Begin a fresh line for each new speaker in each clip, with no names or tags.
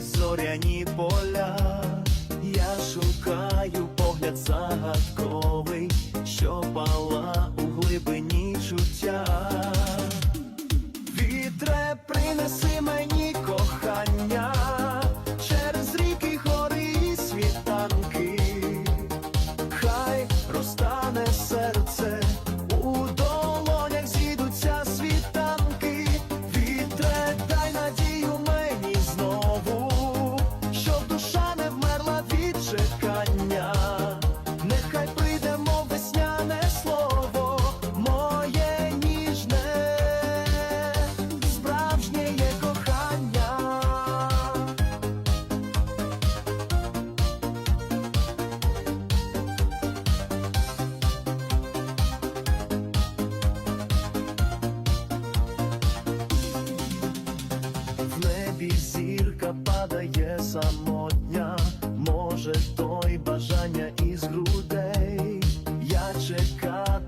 зоряні поля, я шукаю погляд загадковий, щоб кохання, нехай прийдемо весняне слово, моє ніжне, справжнє кохання. В небі зірка падає сама. czeka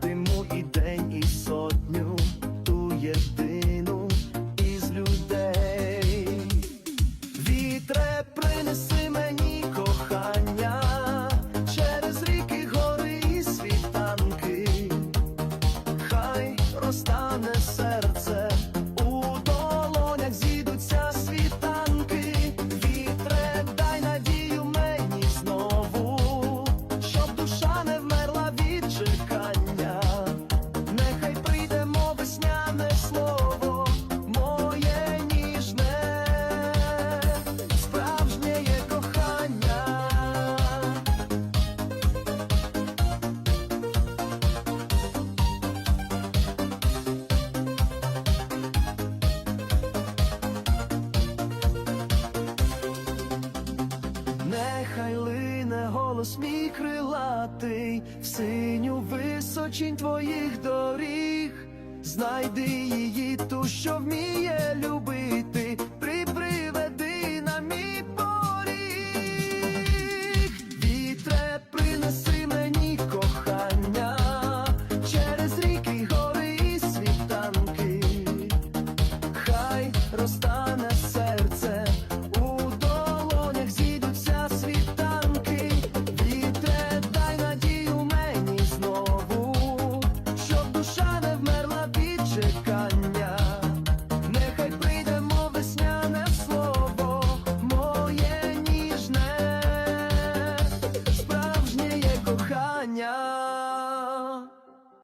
нехай лине голос мій крилатий, в синю височень твоїх доріг, знайди її, ту, що вміє любити. czekania